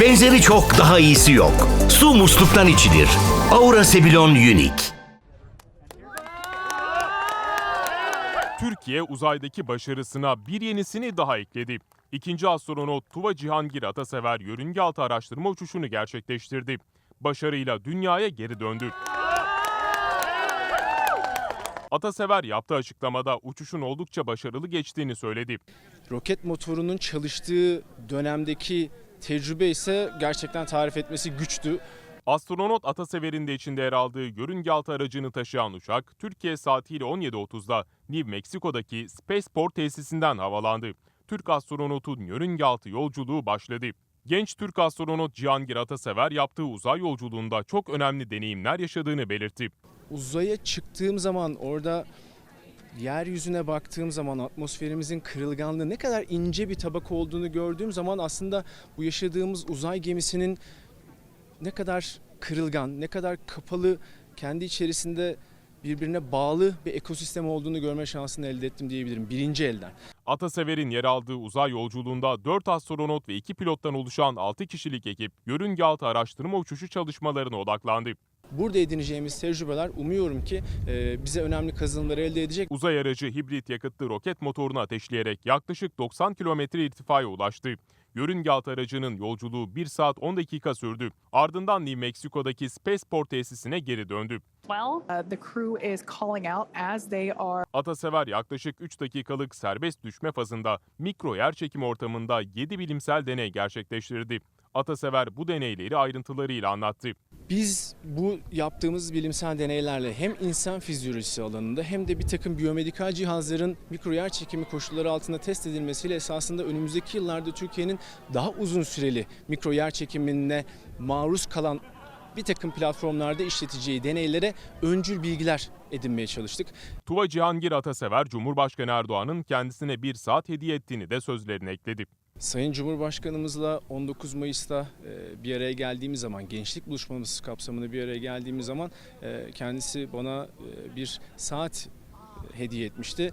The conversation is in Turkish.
Benzeri çok daha iyisi yok. Su musluktan içilir. Aura Sebilon Unique. Türkiye uzaydaki başarısına bir yenisini daha ekledi. İkinci astronot Tuva Cihangir Atasever yörünge altı araştırma uçuşunu gerçekleştirdi. Başarıyla dünyaya geri döndü. Atasever yaptığı açıklamada uçuşun oldukça başarılı geçtiğini söyledi. roket motorunun çalıştığı dönemdeki tecrübe ise gerçekten tarif etmesi güçtü. Astronot Atasever'in de içinde yer aldığı yörünge altı aracını taşıyan uçak, Türkiye saatiyle 17.30'da New Mexico'daki Spaceport tesisinden havalandı. Türk astronotun yörünge altı yolculuğu başladı. Genç Türk astronot Cihangir Atasever yaptığı uzay yolculuğunda çok önemli deneyimler yaşadığını belirtti. Uzaya çıktığım zaman orada yeryüzüne baktığım zaman atmosferimizin kırılganlığı ne kadar ince bir tabak olduğunu gördüğüm zaman aslında bu yaşadığımız uzay gemisinin ne kadar kırılgan, ne kadar kapalı, kendi içerisinde birbirine bağlı bir ekosistem olduğunu görme şansını elde ettim diyebilirim birinci elden. Atasever'in yer aldığı uzay yolculuğunda 4 astronot ve 2 pilottan oluşan 6 kişilik ekip yörünge altı araştırma uçuşu çalışmalarına odaklandı. Burada edineceğimiz tecrübeler umuyorum ki e, bize önemli kazanımları elde edecek. Uzay aracı hibrit yakıtlı roket motorunu ateşleyerek yaklaşık 90 kilometre irtifaya ulaştı. Yörünge altı aracının yolculuğu 1 saat 10 dakika sürdü. Ardından New Mexico'daki Spaceport tesisine geri döndü. well. Uh, the crew is calling out as they are Atasever yaklaşık 3 dakikalık serbest düşme fazında mikro yerçekim ortamında 7 bilimsel deney gerçekleştirdi. Atasever bu deneyleri ayrıntılarıyla anlattı. Biz bu yaptığımız bilimsel deneylerle hem insan fizyolojisi alanında hem de bir takım biyomedikal cihazların mikro yer çekimi koşulları altında test edilmesiyle esasında önümüzdeki yıllarda Türkiye'nin daha uzun süreli mikro yer çekimine maruz kalan bir takım platformlarda işleteceği deneylere öncül bilgiler edinmeye çalıştık. Tuva Cihangir Atasever, Cumhurbaşkanı Erdoğan'ın kendisine bir saat hediye ettiğini de sözlerine ekledi. Sayın Cumhurbaşkanımızla 19 Mayıs'ta e, bir araya geldiğimiz zaman, gençlik buluşmamız kapsamında bir araya geldiğimiz zaman e, kendisi bana e, bir saat hediye etmişti.